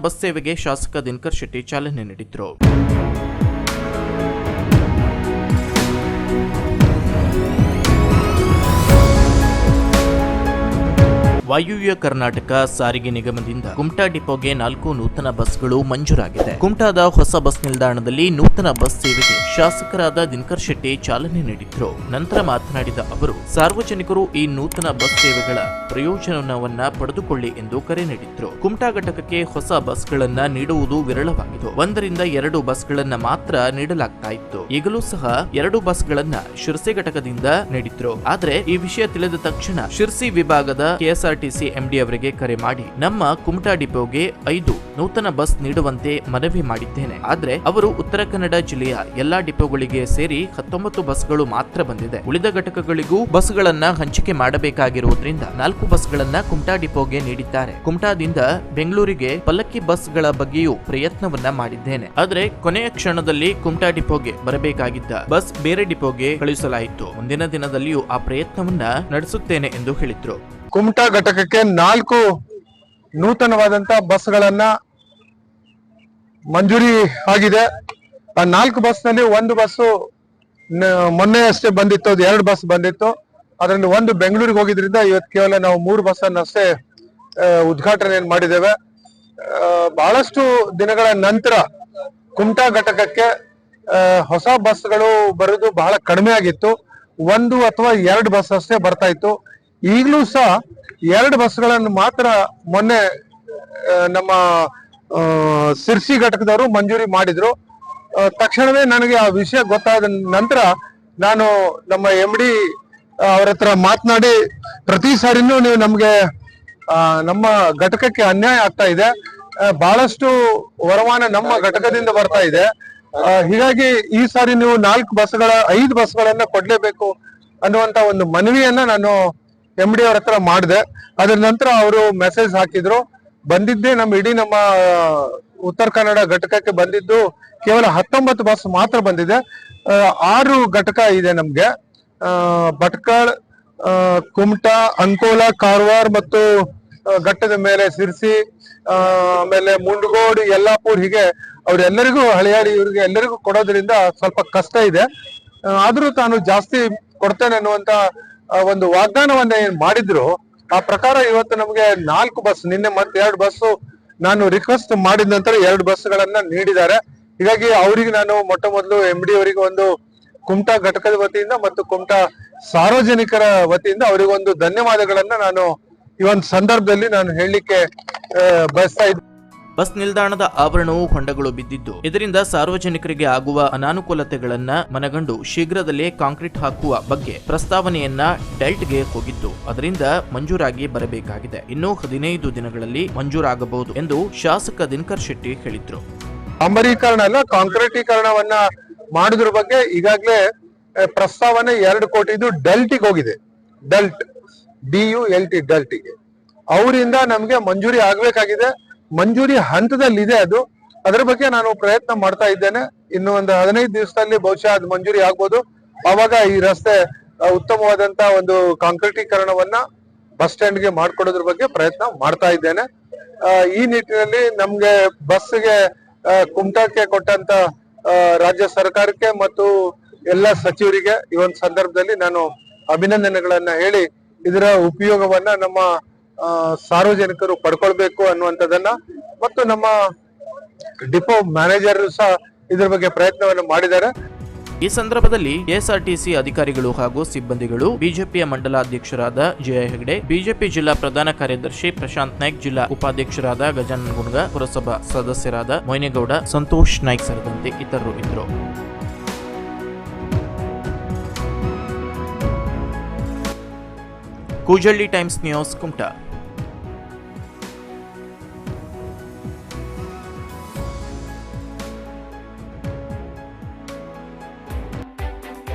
Bus ಸೇವೆಗೆ ಶಾಸಕ ದಿನಕರ್ ಶೆಟ್ಟಿ ಚಾಲನೆ ನೀಡಿದ್ರು. ವಾಯುವ್ಯ ಕರ್ನಾಟಕ ಸಾರಿಗೆ ನಿಗಮದಿಂದ ಕುಮಟಾ ಡಿಪೋಗೆ ನಾಲ್ಕು ನೂತನ ಬಸ್ಗಳು ಮಂಜೂರಾಗಿದೆ. ಕುಮಟಾದ ಹೊಸ ಬಸ್ ನಿಲ್ದಾಣದಲ್ಲಿ ನೂತನ ಬಸ್ ಸೇವೆಗೆ ಶಾಸಕರಾದ ದಿನಕರ್ ಶೆಟ್ಟಿ ಚಾಲನೆ ನೀಡಿದ್ರು. ನಂತರ ಮಾತನಾಡಿದ ಅವರು, ಸಾರ್ವಜನಿಕರು ಈ ನೂತನ ಬಸ್ ಸೇವೆಗಳ ಪ್ರಯೋಜನವನ್ನ ಪಡೆದುಕೊಳ್ಳಿ ಎಂದು ಕರೆ ನೀಡಿದ್ರು. ಕುಮಟಾ ಘಟಕಕ್ಕೆ ಹೊಸ ಬಸ್ಗಳನ್ನ ನೀಡುವುದು ವಿರಳವಾಗಿತ್ತು. ಒಂದರಿಂದ ಎರಡು ಬಸ್ಗಳನ್ನ ಮಾತ್ರ ನೀಡಲಾಗ್ತಾ ಇತ್ತು. ಈಗಲೂ ಸಹ ಎರಡು ಬಸ್ಗಳನ್ನ ಶಿರಸಿ ಘಟಕದಿಂದ ನೀಡಿದ್ರು. ಆದ್ರೆ ಈ ವಿಷಯ ತಿಳಿದ ತಕ್ಷಣ ಶಿರಸಿ ವಿಭಾಗದ ಕೆಎಸ್ಆರ್ಟಿಸಿ ಎಂಡಿ ಅವರಿಗೆ ಕರೆ ಮಾಡಿ, ನಮ್ಮ ಕುಮಟಾ ಡಿಪೋಗೆ ಐದು ನೂತನ ಬಸ್ ನೀಡುವಂತೆ ಮನವಿ ಮಾಡಿದ್ದೇನೆ. ಆದರೆ ಅವರು ಉತ್ತರ ಕನ್ನಡ ಜಿಲ್ಲೆಯ ಎಲ್ಲಾ ಡಿಪೋಗಳಿಗೆ ಸೇರಿ ಹತ್ತೊಂಬತ್ತು ಬಸ್ಗಳು ಮಾತ್ರ ಬಂದಿದೆ. ಉಳಿದ ಘಟಕಗಳಿಗೂ ಬಸ್ಗಳನ್ನ ಹಂಚಿಕೆ ಮಾಡಬೇಕಾಗಿರುವುದರಿಂದ ನಾಲ್ಕು ಬಸ್ಗಳನ್ನ ಕುಮಟಾ ಡಿಪೋಗೆ ನೀಡಿದ್ದಾರೆ. ಕುಮಟಾದಿಂದ ಬೆಂಗಳೂರಿಗೆ ಪಲ್ಲಕ್ಕಿ ಬಸ್ಗಳ ಬಗ್ಗೆಯೂ ಪ್ರಯತ್ನವನ್ನ ಮಾಡಿದ್ದೇನೆ. ಆದರೆ ಕೊನೆಯ ಕ್ಷಣದಲ್ಲಿ ಕುಮಟಾ ಡಿಪೋಗೆ ಬರಬೇಕಾಗಿದ್ದ ಬಸ್ ಬೇರೆ ಡಿಪೋಗೆ ಕಳುಹಿಸಲಾಯಿತು. ಮುಂದಿನ ದಿನದಲ್ಲಿಯೂ ಆ ಪ್ರಯತ್ನವನ್ನ ನಡೆಸುತ್ತೇನೆ ಎಂದು ಹೇಳಿದ್ರು. ಕುಮಟಾ ಘಟಕಕ್ಕೆ ನಾಲ್ಕು ನೂತನವಾದಂತ ಬಸ್ಗಳನ್ನ ಮಂಜೂರಿ ಆಗಿದೆ. ಆ ನಾಲ್ಕು ಬಸ್ನಲ್ಲಿ ಒಂದು ಬಸ್ಸು ಮೊನ್ನೆ ಅಷ್ಟೇ ಬಂದಿತ್ತು, ಅದು ಎರಡು ಬಸ್ ಬಂದಿತ್ತು. ಅದರಲ್ಲಿ ಒಂದು ಬೆಂಗಳೂರಿಗೆ ಹೋಗಿದ್ರಿಂದ ಇವತ್ತು ಕೇವಲ ನಾವು ಮೂರು ಬಸ್ ಅಷ್ಟೇ ಉದ್ಘಾಟನೆ ಮಾಡಿದ್ದೇವೆ. ಬಹಳಷ್ಟು ದಿನಗಳ ನಂತರ ಕುಮಟಾ ಘಟಕಕ್ಕೆ ಹೊಸ ಬಸ್ಗಳು ಬರೋದು ಬಹಳ ಕಡಿಮೆ ಆಗಿತ್ತು. ಒಂದು ಅಥವಾ ಎರಡು ಬಸ್ ಅಷ್ಟೇ ಬರ್ತಾ ಇತ್ತು. ಈಗಲೂ ಸಹ ಎರಡು ಬಸ್ಗಳನ್ನು ಮಾತ್ರ ಮೊನ್ನೆ ನಮ್ಮ ಸಿರ್ಸಿ ಘಟಕದವರು ಮಂಜೂರಿ ಮಾಡಿದ್ರು. ತಕ್ಷಣವೇ ನನಗೆ ಆ ವಿಷಯ ಗೊತ್ತಾದ ನಂತರ ನಾನು ನಮ್ಮ ಎಂ ಡಿ ಅವ್ರ ಹತ್ರ ಮಾತನಾಡಿ ಪ್ರತಿ ಸಾರಿನೂ ನೀವು ನಮಗೆ ನಮ್ಮ ಘಟಕಕ್ಕೆ ಅನ್ಯಾಯ ಆಗ್ತಾ ಇದೆ. ಬಹಳಷ್ಟು ವರಮಾನ ನಮ್ಮ ಘಟಕದಿಂದ ಬರ್ತಾ ಇದೆ. ಹೀಗಾಗಿ ಈ ಸಾರಿ ನೀವು ನಾಲ್ಕು ಬಸ್ಗಳ, ಐದು ಬಸ್ಗಳನ್ನ ಕೊಡ್ಲೇಬೇಕು ಅನ್ನುವಂತ ಒಂದು ಮನವಿಯನ್ನ ನಾನು ಎಂ ಡಿ ಅವ್ರ ಹತ್ರ ಮಾಡಿದೆ. ಅದ್ರ ನಂತರ ಅವರು ಮೆಸೇಜ್ ಹಾಕಿದ್ರು. ಬಂದಿದ್ದೇ ನಮ್ಮ ಇಡೀ ನಮ್ಮ ಉತ್ತರ ಕನ್ನಡ ಘಟಕಕ್ಕೆ ಬಂದಿದ್ದು ಕೇವಲ ಹತ್ತೊಂಬತ್ತು ಬಸ್ ಮಾತ್ರ ಬಂದಿದೆ. ಆರು ಘಟಕ ಇದೆ ನಮ್ಗೆ. ಭಟ್ಕಳ್ ಕುಮಟಾ, ಅಂಕೋಲ, ಕಾರವಾರ ಮತ್ತು ಘಟ್ಟದ ಮೇಲೆ ಸಿರ್ಸಿ ಆಮೇಲೆ ಮುಂಡಗೋಡ್, ಯಲ್ಲಾಪುರ್ ಹೀಗೆ ಅವ್ರೆಲ್ಲರಿಗೂ ಹಳಿಯಾಡಿ ಇವ್ರಿಗೆ ಎಲ್ಲರಿಗೂ ಕೊಡೋದ್ರಿಂದ ಸ್ವಲ್ಪ ಕಷ್ಟ ಇದೆ. ಆದ್ರೂ ತಾನು ಜಾಸ್ತಿ ಕೊಡ್ತೇನೆ ಅನ್ನುವಂತ ಒಂದು ವಾಗ್ದಾನವನ್ನ ಏನ್ ಮಾಡಿದ್ರು, ಆ ಪ್ರಕಾರ ಇವತ್ತು ನಮಗೆ ನಾಲ್ಕು ಬಸ್ ನಿನ್ನೆ ಮತ್ತೆ ಎರಡು ಬಸ್ ನಾನು ರಿಕ್ವೆಸ್ಟ್ ಮಾಡಿದ ನಂತರ ಎರಡು ಬಸ್ಗಳನ್ನ ನೀಡಿದ್ದಾರೆ. ಹೀಗಾಗಿ ಅವರಿಗೆ ನಾನು ಮೊಟ್ಟ ಮೊದಲು ಎಂ ಡಿ ಅವರಿಗೆ ಒಂದು ಕುಮಟಾ ಘಟಕದ ವತಿಯಿಂದ ಮತ್ತು ಕುಮಟಾ ಸಾರ್ವಜನಿಕರ ವತಿಯಿಂದ ಅವರಿಗೆ ಒಂದು ಧನ್ಯವಾದಗಳನ್ನ ನಾನು ಈ ಒಂದು ಸಂದರ್ಭದಲ್ಲಿ ನಾನು ಹೇಳಲಿಕ್ಕೆ ಬಯಸ್ತಾ ಇದ್ದೀನಿ ಬಸ್ ನಿಲ್ದಾಣದ ಆವರಣವು ಹೊಂಡಗಳು ಬಿದ್ದಿದ್ದು, ಇದರಿಂದ ಸಾರ್ವಜನಿಕರಿಗೆ ಆಗುವ ಅನಾನುಕೂಲತೆಗಳನ್ನ ಮನಗಂಡು ಶೀಘ್ರದಲ್ಲೇ ಕಾಂಕ್ರೀಟ್ ಹಾಕುವ ಬಗ್ಗೆ ಪ್ರಸ್ತಾವನೆಯನ್ನ ಡೆಲ್ಟ್ಗೆ ಹೋಗಿದ್ದು, ಅದರಿಂದ ಮಂಜೂರಾಗಿ ಬರಬೇಕಾಗಿದೆ. ಇನ್ನು ಹದಿನೈದು ದಿನಗಳಲ್ಲಿ ಮಂಜೂರಾಗಬಹುದು ಎಂದು ಶಾಸಕ ದಿನಕರ್ ಶೆಟ್ಟಿ ಹೇಳಿದ್ರು. ಅಂಬರೀಕರಣ ಅಲ್ಲ ಕಾಂಕ್ರೀಟೀಕರಣವನ್ನ ಮಾಡುದ್ರ ಬಗ್ಗೆ ಈಗಾಗಲೇ ಪ್ರಸ್ತಾವನೆ ಎರಡು ಕೋಟಿದು ಡೆಲ್ಟಿಗೆ ಹೋಗಿದೆ. DULT, D U L T ಡೆಲ್ಟಿಗೆ. ಅವರಿಂದ ನಮ್ಗೆ ಮಂಜೂರಿ ಆಗ್ಬೇಕಾಗಿದೆ. ಮಂಜೂರಿ ಹಂತದಲ್ಲಿದೆ ಅದು. ಅದರ ಬಗ್ಗೆ ನಾನು ಪ್ರಯತ್ನ ಮಾಡ್ತಾ ಇದ್ದೇನೆ. ಇನ್ನು ಒಂದು ಹದಿನೈದು ದಿವಸದಲ್ಲಿ ಬಹುಶಃ ಅದು ಮಂಜೂರಿ ಆಗ್ಬೋದು. ಆವಾಗ ಈ ರಸ್ತೆ ಉತ್ತಮವಾದಂತ ಒಂದು ಕಾಂಕ್ರೀಟೀಕರಣವನ್ನ ಬಸ್ ಸ್ಟ್ಯಾಂಡ್ಗೆ ಮಾಡ್ಕೊಡೋದ್ರ ಬಗ್ಗೆ ಪ್ರಯತ್ನ ಮಾಡ್ತಾ ಇದ್ದೇನೆ. ಈ ನಿಟ್ಟಿನಲ್ಲಿ ನಮ್ಗೆ ಬಸ್ಗೆ ಗೆ ಕುಮಟಾಕ್ಕೆ ಕೊಟ್ಟಂತ ರಾಜ್ಯ ಸರ್ಕಾರಕ್ಕೆ ಮತ್ತು ಎಲ್ಲ ಸಚಿವರಿಗೆ ಈ ಒಂದು ಸಂದರ್ಭದಲ್ಲಿ ನಾನು ಅಭಿನಂದನೆಗಳನ್ನ ಹೇಳಿ ಇದರ ಉಪಯೋಗವನ್ನ ನಮ್ಮ ಸಾರ್ವಜನಿಕರು ಪಡ್ಕೊಳ್ಬೇಕು ಅನ್ನುವಂಥದ್ದನ್ನ ಮತ್ತು ನಮ್ಮ ಡಿಪೋ ಮ್ಯಾನೇಜರ್ ಸಹ ಇದ್ರ ಬಗ್ಗೆ ಪ್ರಯತ್ನವನ್ನು ಮಾಡಿದ್ದಾರೆ. ಈ ಸಂದರ್ಭದಲ್ಲಿ ಕೆಎಸ್ಆರ್ಟಿಸಿ ಅಧಿಕಾರಿಗಳು ಹಾಗೂ ಸಿಬ್ಬಂದಿಗಳು ಬಿಜೆಪಿಯ ಮಂಡಲಾಧ್ಯಕ್ಷರಾದ ಜಯ ಹೆಗಡೆ, ಬಿಜೆಪಿ ಜಿಲ್ಲಾ ಪ್ರಧಾನ ಕಾರ್ಯದರ್ಶಿ ಪ್ರಶಾಂತ್ ನಾಯ್ಕ್, ಜಿಲ್ಲಾ ಉಪಾಧ್ಯಕ್ಷರಾದ ಗಜಾನನ್ ಗುಣಗ ಪುರಸಭಾ ಸದಸ್ಯರಾದ ಮೊಯ್ನೇಗೌಡ, ಸಂತೋಷ್ ನಾಯ್ಕ್ ಸೇರಿದಂತೆ ಇತರರು ಇದ್ದರು. Koojalli Times News Kumta.